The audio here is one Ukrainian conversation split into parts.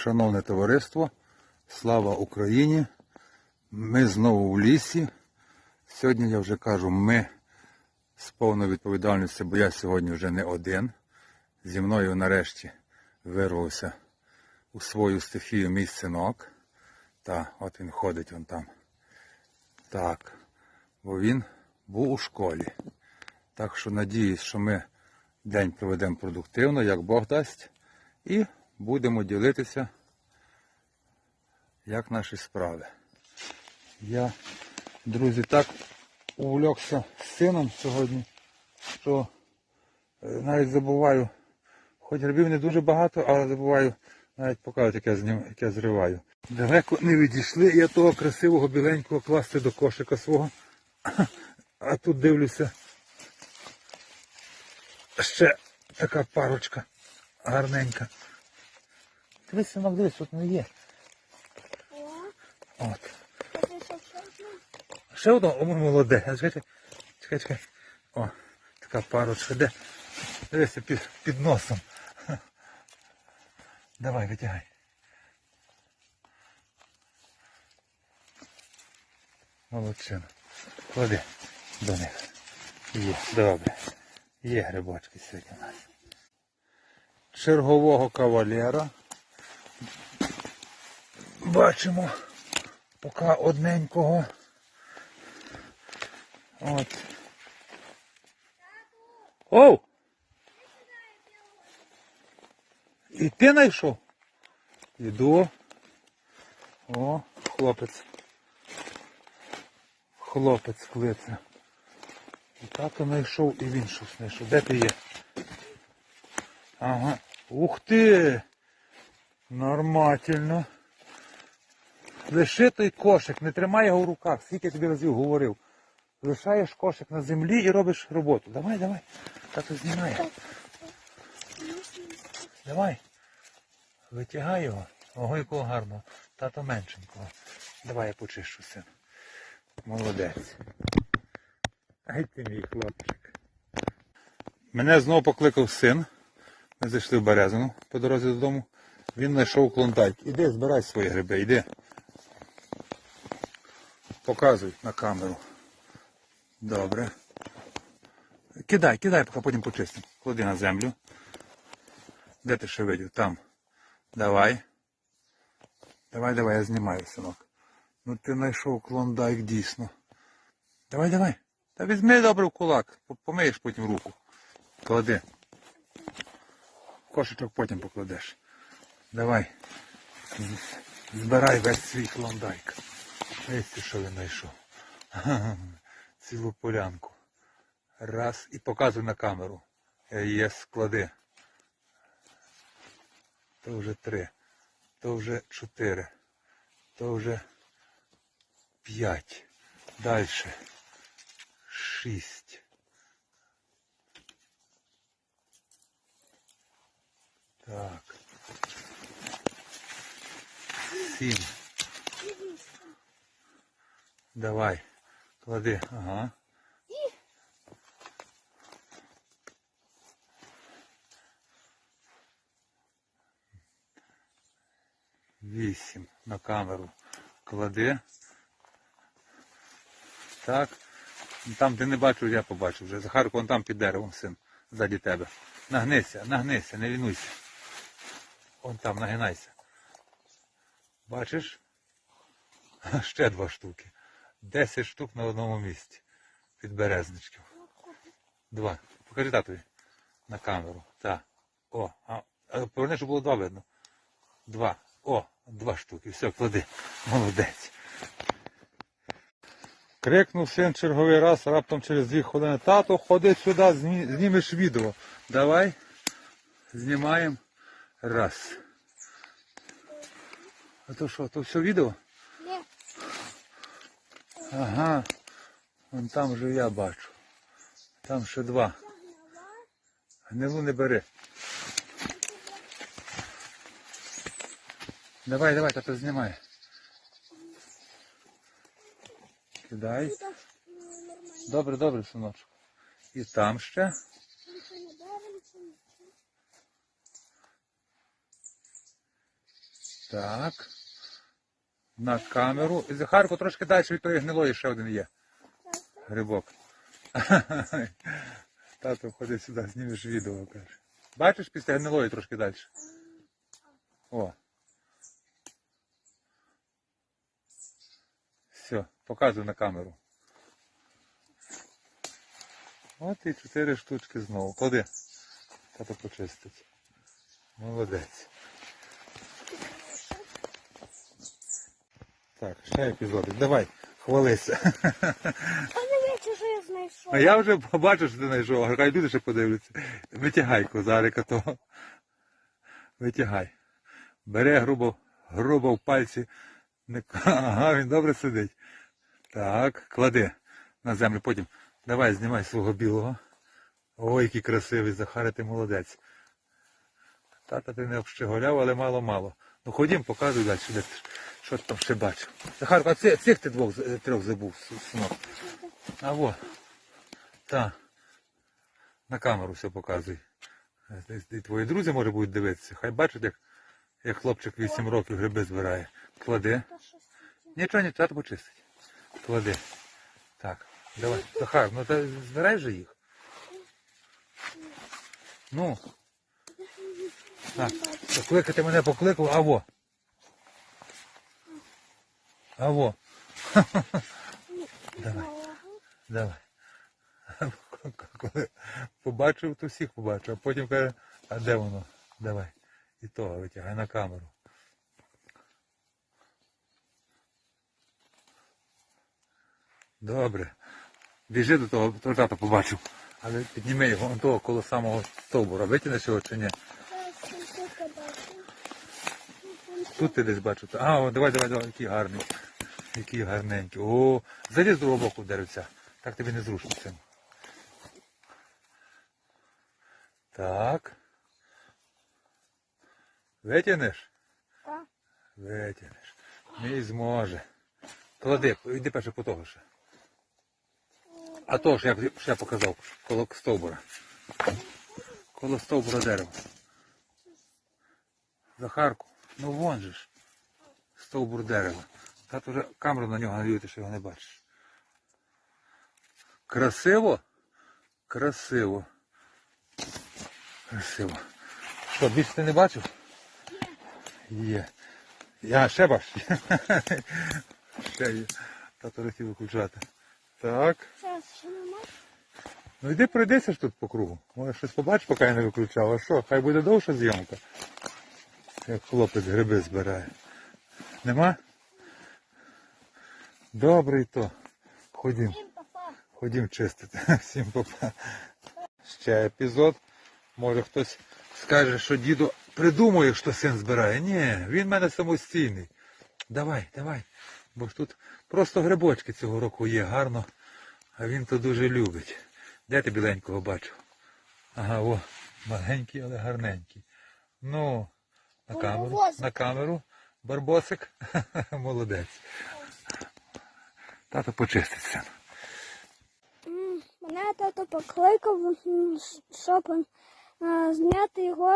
Шановне товариство, слава Україні! Ми знову в лісі. Сьогодні я вже кажу, ми з повною відповідальністю, бо я сьогодні вже не один. Зі мною нарешті вирвався у свою стихію мій синок. Та от він ходить вон там. Так. Бо він був у школі. Так що надіюсь, що ми день проведемо продуктивно, як Бог дасть, і будемо ділитися, як наші справи. Я, друзі, так увлекся сином сьогодні, що е, навіть забуваю, хоч грибів не дуже багато, але забуваю навіть показувати, як я, знім, як я зриваю. Далеко не відійшли, я того красивого біленького класти до кошика свого. А тут дивлюся, ще така парочка гарненька. Дивись, синок, дивись, тут не є. От. Ще одно, о, молоде. Чекай, чекай, чекай. О, така парочка. Де? Дивися під, під носом. Давай, витягай. Молодчина. Клади до них. Є, добре. Є грибочки сьогодні у нас. Чергового кавалера. Бачимо поки одненького. От. Оу! І ти знайшов? Іду. О, хлопець. Хлопець клице. І тато знайшов, і він щось знайшов. Де ти є? Ага. Ух ти! Нормально. Лиши той кошик, не тримай його в руках, скільки я тобі разів говорив. Лишаєш кошик на землі і робиш роботу. Давай, давай. Тато знімає. Давай. Витягай його. Ого, якого гарного. Тато меншенького. Давай я почищу син. Молодець. Ай ти мій хлопчик. Мене знову покликав син. Ми зайшли в Березину по дорозі додому. Він знайшов клондайк. Іди, збирай свої гриби, йди. Показуй на камеру. Добре. Кидай, кидай, поки потім почистимо. Клади на землю. Де ти ще видів? Там. Давай. Давай, давай, я знімаю, синок. Ну ти знайшов клондайк дійсно. Давай, давай. Та візьми добре в кулак. Помиєш потім руку. Клади. Кошечок потім покладеш. Давай. Збирай весь свій клондайк. Ось що він знайшов. Цілу полянку. Раз і показуй на камеру. Е, Є склади. То вже три. То вже чотири. То вже п'ять. Далі. Шість. Так. Сім. Давай. Клади. Ага. Вісім на камеру. Клади. Так. Там ти не бачив, я побачив вже. Захарко, вон там під деревом, син, ззаді тебе. Нагнися, нагнися, не лінуйся. Вон там, нагинайся. Бачиш? Ще два штуки. Десять штук на одному місці. Підберезничків. Два. Покажи татові. На камеру. Так. О, а, а поверни, щоб було два видно. Два. О, два штуки. Все, клади. Молодець. Крикнув син черговий раз, раптом через дві хвилини. Тато, ходи сюди, зні- знімеш відео. Давай. Знімаємо. Раз. А то що, то все відео? Ага. Вон там вже я бачу. Там ще два. Гнилу не бери. Давай, давай, тато знімай. Кидай. Добре, добре, синочок. І там ще. Так. На камеру. І Захарку трошки далі від тої гнилої ще один є. Грибок. Тато ходить сюди, знімеш відео, каже. Бачиш після гнилої трошки далі. О. Все, показуй на камеру. От і чотири штучки знову. Клади. Тато почистить. Молодець. Так, ще епізодик. Давай, хвалися. Подивіться, що я знайшов. А я вже побачив, що ти знайшов, а хай люди ще подивляться. Витягай козарика того. Витягай. Бере грубо, грубо в пальці. Ага, він добре сидить. Так, клади на землю. Потім давай знімай свого білого. Ой, який красивий, Захаре, ти молодець. Тата ти не общеголяв, але мало-мало. Ну ходім, показуй далі, де ти, що ти там ще бачив. Захарко, а ці- цих ти двох з- трьох забув, синок. А во. Та. На камеру все показуй. Е, І- І твої друзі, може, будуть дивитися. Хай бачать, як, як хлопчик 8 років гриби збирає. Клади. Нічого, нічого, тато почистить. Клади. Так, давай. Захар, ну та збирай же їх. Ну. Так, покликати мене покликав, аво. Аво. Давай. малого. Давай. Коли побачив, то всіх побачив, а потім каже, а де воно? Давай. І того витягай на камеру. Добре. Біжи до того, того тата побачив. Але підніми його он того коло самого стовбура. Витягнеш його чи ні? Тут ти десь бачу. А, о, давай, давай, давай, який гарний. Який гарненький. О, заліз з другого боку деревця. Так тобі не зручно цим. Так. Витягнеш? Так. Витягнеш. Мій зможе. Клади, йди перше по того ще. А то ж, як ще показав, коло стовбура. Коло стовбура дерева. Захарку, ну вон же ж. Стовбур дерева. Та вже камеру на нього навіяти, що його не бачиш. Красиво? Красиво. Красиво. Що, більше ти не бачив? Є. Я ще бачу. Ще є. Тато хотів виключати. Так. Ну йди пройдися ж тут по кругу. Може щось побачиш, поки я не виключав. А що? Хай буде довша зйомка. Як хлопець гриби збирає. Нема? Добре і то. Ходім. Ходім чистити. Всім попа. Ще епізод. Може хтось скаже, що діду придумує, що син збирає. Ні, він в мене самостійний. Давай, давай. Бо ж тут просто грибочки цього року є гарно, а він то дуже любить. Де ти біленького бачив? Ага, о, маленький, але гарненький. Ну, на камеру, на камеру. Барбосик. Молодець. Тато почистить син. М, Мене тато покликав, щоб е, зняти його,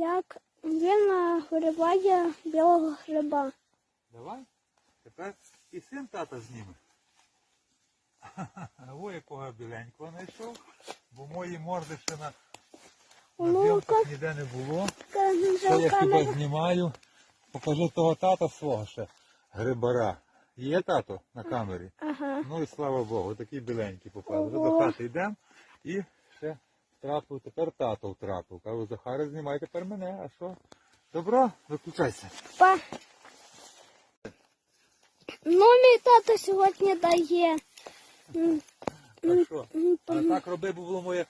як він е, вириває білого гриба. Давай. Тепер і син тата зніме. Ой, якого біленького знайшов, бо мої морди ще на, на Ну, зйомках як- ніде не було. Це я тебе знімаю. Покажи того тата свого ще. Грибара. Є тато на камері? Ага. Ну і слава Богу, такий біленький попав. Вже до хати йдемо і ще втрапив, тепер тато втрапив. Кажу, Захаре, знімай тепер мене, а що? Добро, виключайся. Па. Ну, мій тато сьогодні дає. А що? А так роби, бо було моє.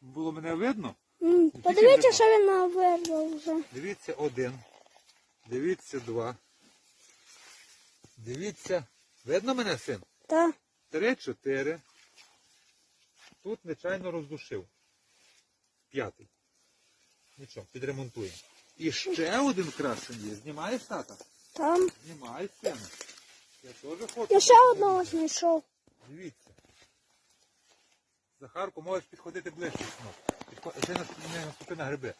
Було мене видно? Подивіться, що він навирвав вже. Дивіться один. Дивіться два. Дивіться. Видно мене, син? Та. Три, чотири. Тут нечайно роздушив. П'ятий. Нічого, підремонтуємо. І ще один красень є. Знімаєш тата? Там. Знімай сина. Я теж хочу. Я ще одного знайшов. Дивіться. Захарку, можеш підходити ближче, синок. ти не наступи на гриби.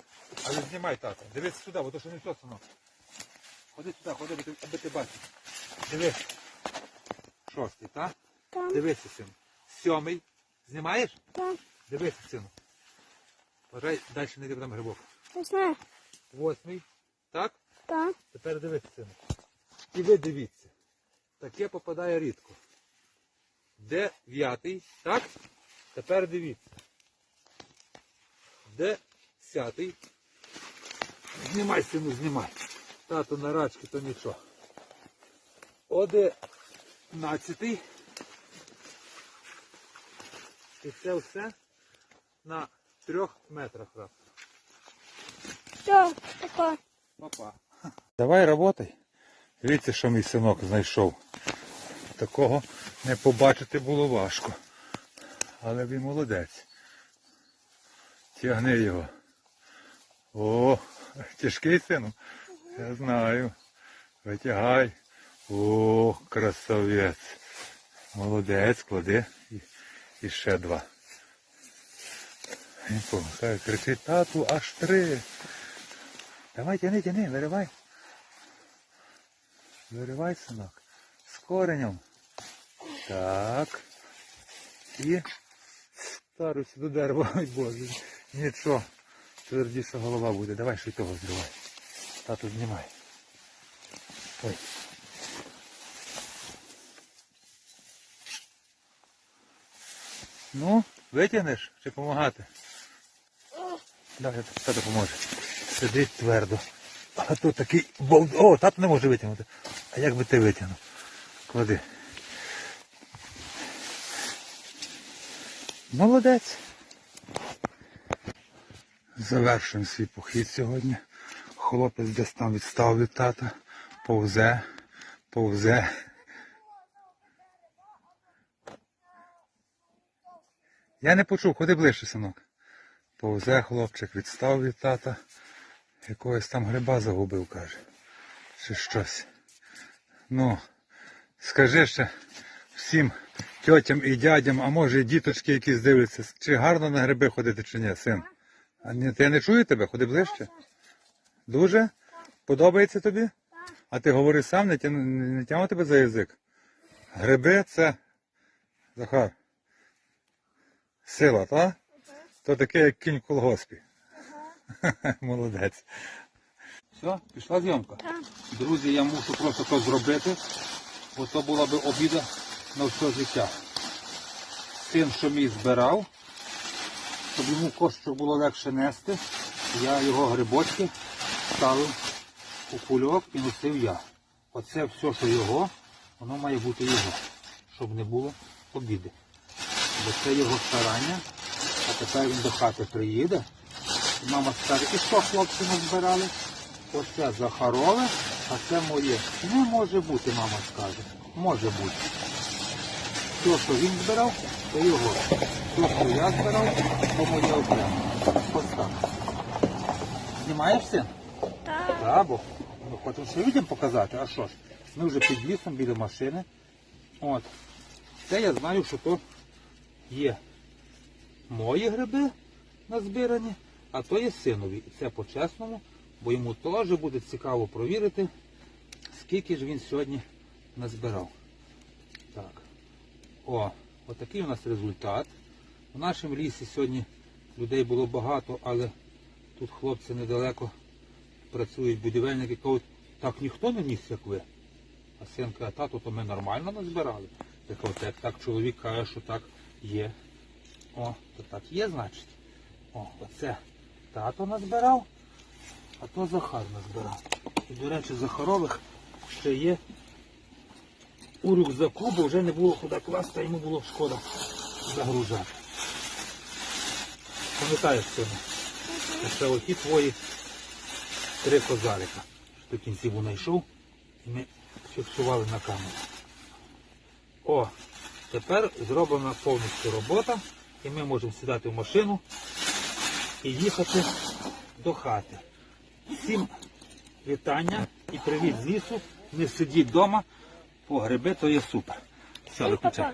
Але знімай тата. Дивись сюди, бо то що не все, синок. Ходи сюди, ходи, аби ти, аби ти бачив. Дивись. Шостий, так? Там, Дивися, син. Сьомий. Знімаєш? там, Дивися, сину. Бажай далі не йди там грибок. не знаю. Восьмий. Так? Там, Тепер дивіться, сину. І ви дивіться. Таке попадає рідко. Дев'ятий. Так? Тепер дивіться. Десятий. Знімай, сину, знімай. Тато на рачки, то нічого. Одинадцятий. І це все на трьох метрах все, тако. Папа. Давай работай. Дивіться, що мій синок знайшов. Такого не побачити було важко. Але він молодець. Тягни його. О, тяжкий сину? Я знаю. Витягай. О, красавець. Молодець, клади. І, і ще два. Він помагає, кричить, тату, аж три. Давай, тяни, тяни, виривай. Виривай, синок. З коренем. Так. І старусь до дерева. Ой Боже. Нічого. Твердіша голова буде. Давай ще й того зривай. Тату знімай. Ой. Ну, витягнеш чи допомагати? Давай, тато допоможе. Сидить твердо. А тут такий болт. О, тато не може витягнути. А як би ти витягнув? Клади. Молодець. Завершуємо свій похід сьогодні. Хлопець десь там відстав від тата. Повзе, повзе. Я не почув, ходи ближче, синок. Повзе хлопчик, відстав від тата. Якогось там гриба загубив, каже. Чи щось. Ну, скажи ще всім тьотям і дядям, а може і діточки якісь дивляться, чи гарно на гриби ходити, чи ні, син? А ні, я не чую тебе, ходи ближче. Дуже? Подобається тобі? А ти говори сам, не, тягну тебе за язик. Гриби це. Захар. Сила, так? То таке, як кінь в колгоспі. Молодець. Все, пішла зйомка. Там, Друзі, я мушу просто то зробити, бо то була би обіда на все життя. Син, що мій збирав, щоб йому кошти було легше нести, я його грибочки ставив у кульок і носив я. Оце все, що його, воно має бути його, щоб не було обіди. Бо це його старання, а тепер він до хати приїде. Мама скаже, і що хлопці назбирали? Оце Захарове, а це моє. Не може бути, мама скаже. Може бути. Все, що він збирав, то його. Все, що я збирав, то моє окремо. Ось так. Знімаєш син? там, Так, бо ми хочемо ще людям показати. А що ж? Ми вже під лісом біля машини. От. Це я знаю, що то є мої гриби назбирані, а то є синові. Це по-чесному, бо йому теж буде цікаво провірити, скільки ж він сьогодні назбирав. Так. О, отакий у нас результат. У нашому лісі сьогодні людей було багато, але тут хлопці недалеко працюють будівельники, кажуть, так ніхто не ніс, як ви. А син каже, тату, то ми нормально назбирали. Я кажу, так, так чоловік каже, що так є. О, то так є, значить. О, оце тато назбирав, а то Захар назбирав. І, до речі, Захарових ще є у рюкзаку, бо вже не було куди класти, йому було шкода загружати. Пам'ятаєш сину? Це оті твої три козарика. Що в кінці був знайшов і ми фіксували на камеру. О, тепер зроблена повністю робота і ми можемо сідати в машину і їхати до хати. Всім вітання і привіт з лісу. Не сидіть вдома, по гриби то є супер. Все, папа.